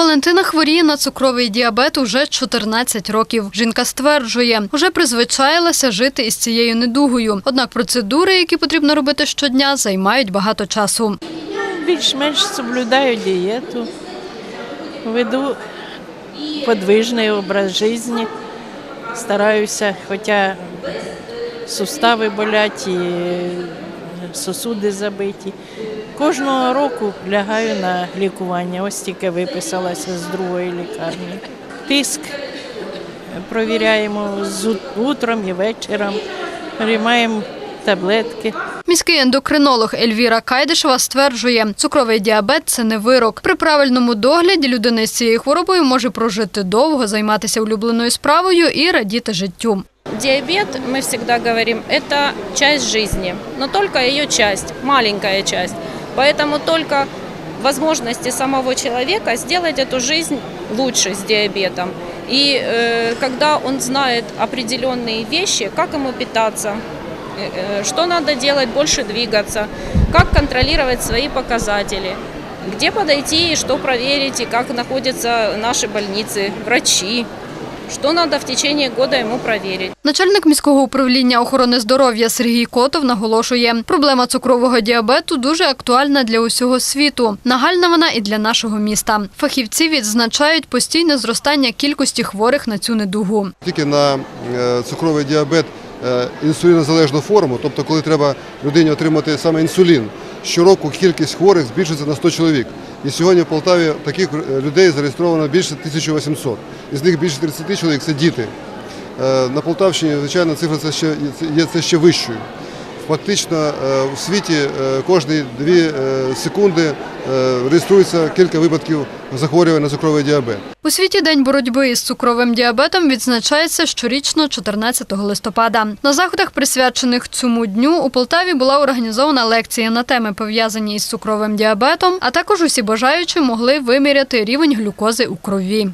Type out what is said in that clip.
Валентина хворіє на цукровий діабет уже 14 років. Жінка стверджує, уже призвичаїлася жити із цією недугою. Однак процедури, які потрібно робити щодня, займають багато часу. Більш-менш соблюдаю дієту, веду подвижний образ життя, стараюся, хоча сустави болять і сосуди забиті. Кожного року лягаю на лікування. Ось тільки виписалася з другої лікарні. Тиск провіряємо з утром і вечором, приймаємо таблетки. Міський ендокринолог Ельвіра Кайдишева стверджує, цукровий діабет це не вирок. При правильному догляді людина з цією хворобою може прожити довго, займатися улюбленою справою і радіти життю. Диабет, мы всегда говорим, это часть жизни, но только ее часть, маленькая часть. Поэтому только возможности самого человека сделать эту жизнь лучше с диабетом. И э, когда он знает определенные вещи, как ему питаться, э, э, что надо делать, больше двигаться, как контролировать свои показатели, где подойти и что проверить, и как находятся наши больницы, врачи, что надо в течение года ему проверить. Начальник міського управління охорони здоров'я Сергій Котов наголошує, проблема цукрового діабету дуже актуальна для усього світу. Нагальна вона і для нашого міста. Фахівці відзначають постійне зростання кількості хворих на цю недугу. Тільки на е, цукровий діабет е, інсулінозалежну форму, тобто коли треба людині отримати саме інсулін, щороку кількість хворих збільшується на 100 чоловік. І сьогодні в Полтаві таких е, людей зареєстровано більше 1800. Із них більше 30 чоловік це діти. Е, На Полтавщині, звичайно, цифра це ще є це ще вищою. Фактично е, в світі е, кожні 2 секунди е, реєструється кілька випадків захворювання на цукровий діабет. У світі День боротьби із цукровим діабетом відзначається щорічно 14 листопада. На заходах, присвячених цьому дню, у Полтаві була організована лекція на теми, пов'язані із цукровим діабетом, а також усі бажаючі могли виміряти рівень глюкози у крові.